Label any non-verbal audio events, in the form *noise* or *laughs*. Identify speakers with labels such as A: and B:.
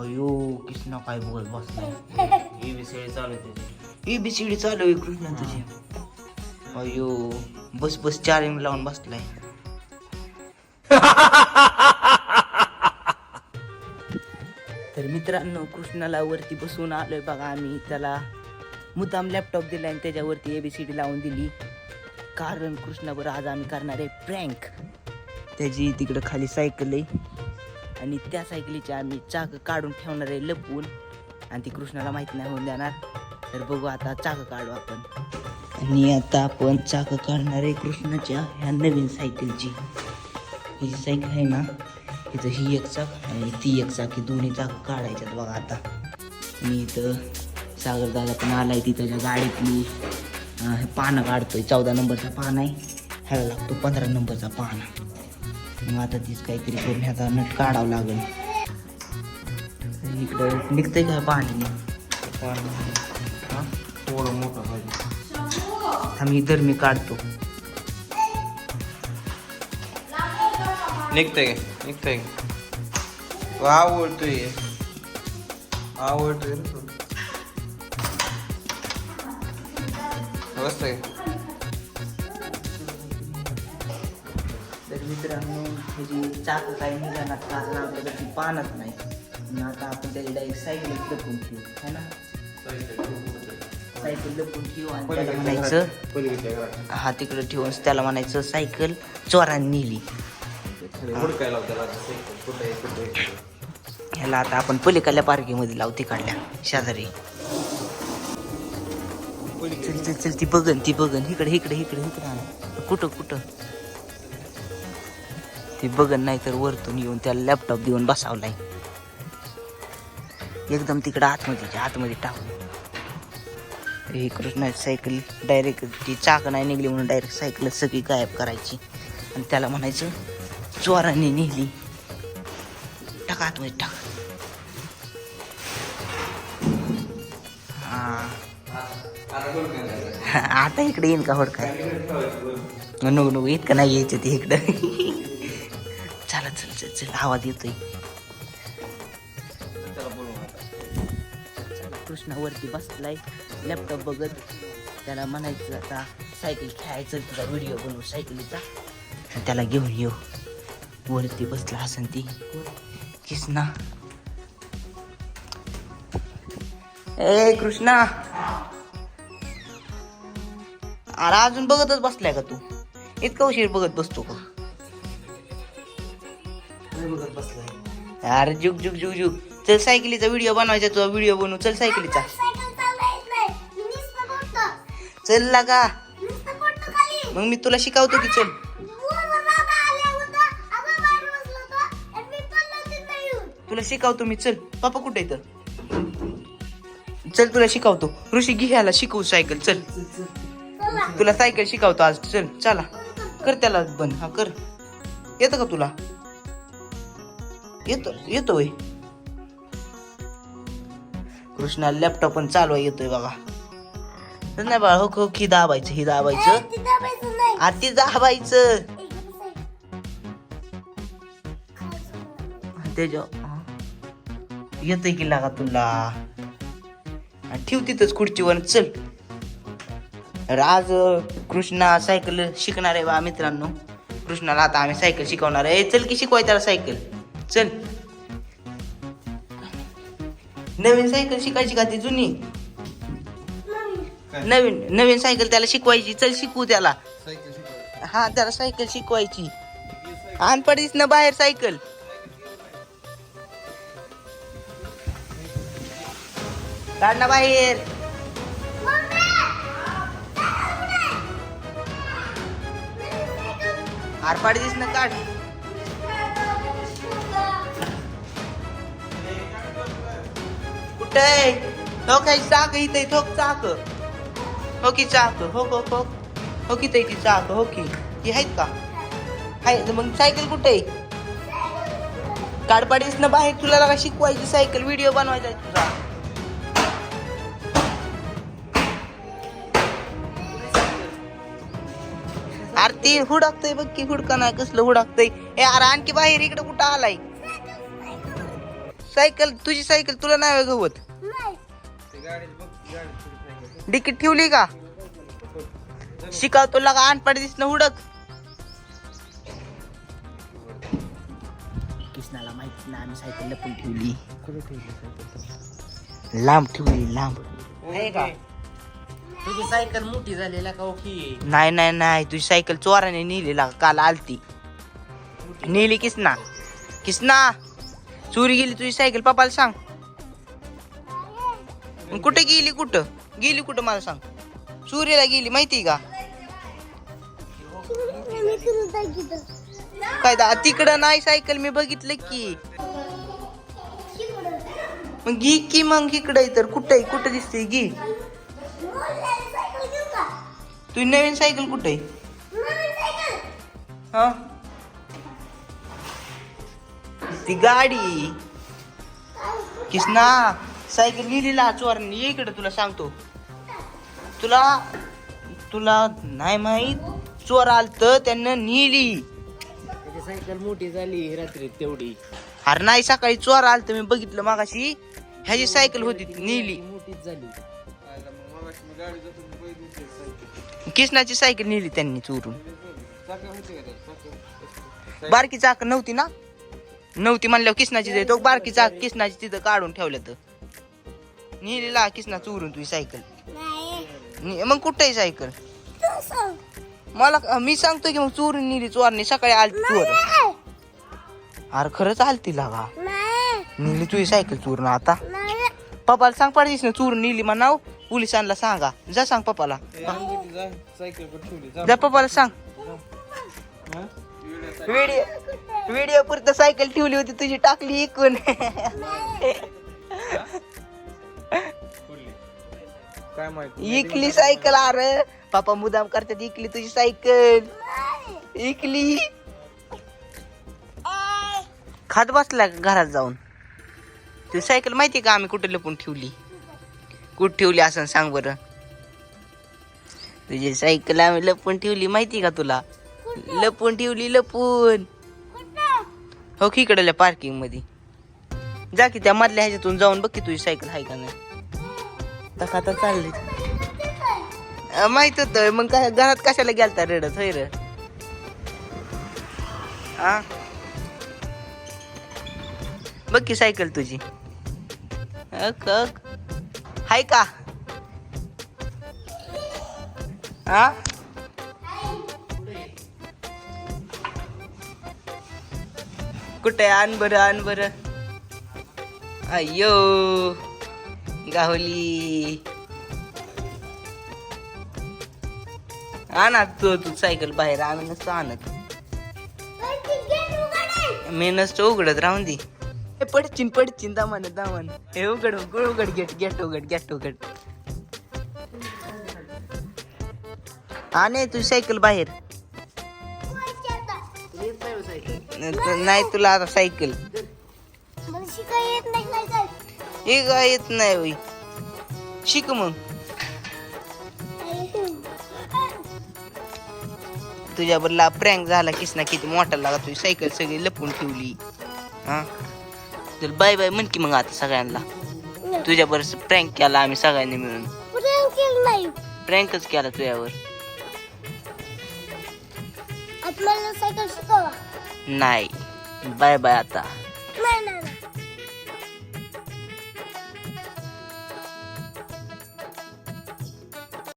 A: अयो कृष्णा काय बोलत बसलाय *laughs*
B: ही विसळी चालू होती
A: ए बी सी डी चालू आहे कृष्णा तुझी. अयो बस बस चार्जिंग लावून बसलाय. *laughs* तर मित्रांनो कृष्णाला वरती बसून आलोय बघा आम्ही. त्याला मुद्दाम लॅपटॉप दिला आणि त्याच्यावरती एबीसीडी लावून दिली. कारण कृष्णावर आज आम्ही करणार आहे प्रँक त्याची तिकडं खाली सायकल आहे. आणि त्या सायकलीची आम्ही चाक काढून ठेवणार आहे लपवून आणि ती कृष्णाला माहीत नाही होऊन देणार तर बघू आता चाक काढू आपण. आणि आता आपण चाक काढणार आहे कृष्णाच्या ह्या नवीन सायकलची. ही सायकल आहे ना इथं ही एक चाक आणि ती एक चाक. ही दोन्ही चाक काढायच्यात बघा आता. मी इथं सागर दादा पण आलाय ती त्याच्या गाडीतली हे पानं काढतोय. चौदा नंबरचा पान आहे. ह्याला लागतो पंधरा नंबरचा पान. मग आता तीच काहीतरी करून ह्याचा नट काढावं लागेल. इकडं निघतंय का पाणी?
B: हा? थोडं मोठं पाहिजे
A: इधर मी काढतो.
B: निघतंय निघतंय. आवडतोय. आवडतोय रे तुला.
A: मित्रांनो ह्याची चाक काही निघाणार कारण आपल्याकडे ती पानच नाही आणि आता आपण त्याची डायरेक्ट सायकल लपून ठेवू है ना सायकल लपून ठेवू आणि त्याला म्हणायचं. हा तिकडे ठेवून त्याला म्हणायचं सायकल चोराने नेली. ह्याला आता आपण पलीकडल्या पार्किंगमध्ये लावू तिकडल्या शेजारी चल चल चल ती बघन ती बघन इकडे इकडे इकडे इकडे. कुठं कुठं ती बघन नाही तर वरतून येऊन त्याला लॅपटॉप देऊन बसावलाय. एकदम तिकडं आतमध्ये आतमध्ये टाकून हे नाही सायकल डायरेक्ट ती चाक नाही निघली म्हणून डायरेक्ट सायकल सगळी गायब करायची. आणि त्याला म्हणायचं चोराने नेली. टाका आतमध्ये टाक. हा.
B: आता
A: आता इकडे येईन का होडका? नको नको इतकं नाही यायचं ते इकडं. चला आवाज येतोय
B: त्याला बोलवून आता.
A: चला, कृष्णा वरती बसलाय लॅपटॉप बघत. त्याला म्हणायचं आता सायकल खेळायचं तुझा व्हिडिओ बनवू सायकलीचा त्याला घेऊन येऊ. वरती बसला असन ती. कृष्णा. ए कृष्णा. अरे अजून बघतच बसलाय का तू? इतका उशीर बघत बसतो का?
B: बघत बसलाय.
A: अरे जुग जुग जुग जुग. चल सायकलीचा व्हिडिओ बनवायचा तुझा व्हिडिओ बनवू. चल सायकलीचा. चल लागा. मग मी तुला शिकवतो की चल. तुला शिकवतो मी. चल. पापा कुठे इथं चल तुला शिकवतो. ऋषी घे ह्याला शिकवू सायकल. चल. तुला सायकल शिकवतो आज. चल चला. कर त्याला बंद. हा कर. येतं का तुला? येतो येतो होय कृष्णा लॅपटॉप पण चालू आहे, येतोय बघा. नाही बा हो हो ही दाबायचं ही दाबायचं. आती दाबायचं त्याच्या येतोय की लागा तुला? ठेव तिथंच खुर्चीवर चल. तर आज कृष्णा सायकल शिकणार आहे बा मित्रांनो. कृष्णाला आता आम्ही सायकल शिकवणार आहे. चल की शिकवाय त्याला सायकल. चल. नवीन सायकल शिकायची का ती जुनी? नवीन नवीन सायकल त्याला शिकवायची. चल शिकवू त्याला. हा त्याला सायकल शिकवायची. आण पडीस ना बाहेर सायकल. काढ ना बाहेर. आरपाडी दिस ना काढ. कुठे हो काही चाक इथे ठोक चाक हो की चाक हो हो हो की ती चाक हो ती आहेत का आहे मग सायकल कुठे आहे काडपाडीस ना बाहेर तुला लागा शिकवायची सायकल व्हिडिओ बनवायचा आहे तुझा अरे ते हुडकतय बघ की हुडका नाही कसलं हुडकतय ए अरे आणखी बाहेर इकडे कुठं आलाय? सायकल तुझी सायकल तुला नाही गवत. डिकीट ठेवली का? शिकावतो लागा अनपाड दिसणं हुडक? कृष्णाला माहिती ना आम्ही सायकल लपून ठेवली. लांब ठेवली लांब.
C: तुझी सायकल मोठी झालेला का ओकी
A: नाही नाही नाही. तुझी सायकल चोराने नेली लागा काल आलती. नेली किसना? किसना? चोरी गेली तुझी सायकल पप्पाला सांग. मग कुठे गेली कुठं? गेली कुठं मला सांग. सूर्याला गेली माहिती का? काय तिकडं नाही सायकल मी बघितलं की. मग गी की मग इकडे तर कुठे कुठं दिसते गी तुझी नवीन सायकल कुठे हा? ती गाडी. किसना. सायकल लिहिलेला चोरांनी ये इकडे तुला सांगतो. तुला तुला नाही माहीत चोर आलत त्यांना नेली.
C: सायकल मोठी झाली रात्री तेवढी.
A: अरे नाही सकाळी चोर आलत मी बघितलं मागाशी. ह्याची सायकल होती ती नेली.
C: मोठीच झाली.
B: सायकल
A: किसनाची सायकल नेली त्यांनी चोरून. बारकी चाक नव्हती ना? नव्हती म्हणल्यावर किसनाची तो बारकी चाक किसनाची तिथं काढून ठेवलं तर. नेलेला किसना चोरून तुझी सायकल. नि- मग कुठे आहे सायकल? मला मी सांगतो की मग चोरून नेली चोरणी सकाळी आली चोर. अरे खरंच आलती लागा. नेली तुझी सायकल चोरून आता. पप्पाला सांग पाडतीस ना चोरून नेली म्हणाव पोलिसांना सांगा. जा सांग पप्पाला.
B: जा, सायकल पण ठेवली जा.
A: जा पप्पाला सांग.
B: हा?
A: व्हिडिओ व्हिडिओ पुरतं सायकल ठेवली होती तुझी टाकली इकून. *laughs*
B: काय माहिती?
A: इकली सायकल अरे. पापा मुदाम करतात इकली तुझी सायकल. इकली. खात बसला का घरात जाऊन? तुझी सायकल माहिती का आम्ही कुठे लपून ठेवली? कुठं ठेवली असं सांग बरं. तुझी सायकल आम्ही लपून ठेवली माहिती का तुला? लपून ठेवली लपून. हो की इकडल्या पार्किंगमध्ये. जा की त्या मधल्या ह्याच्यातून जाऊन बघ की तुझी सायकल आहे का नाही. आता चालली अं, माहीत होत. मग काय घरात कशाला गेलता रडत? होय र. बघ की सायकल तुझी. अक अक हाय का? हा कुठे? आण बरं आण बरं. अय्यो. गावली आणा तू तू सायकल बाहेर आम्ही नसतो आणत मी नसतो उघडत राहून दे पडचिन पडचिन दामन दामन हे उघड उघड उघड गेट गेट उघड गेट उघड आणे तुझी सायकल बाहेर नाही तुला आता सायकल हे काय येत नाही होई शिक मग. तुझ्या बरला प्रँक झाला किसना किती मोठा लागा तुझी सायकल सगळी लपून ठेवली. हा? चल बाय बाय म्हण की मग आता सगळ्यांना. तुझ्या बरोबर प्रँक केला आम्ही सगळ्यांनी मिळून. प्रँकच केला तुझ्यावर. नाही. बाय बाय आता.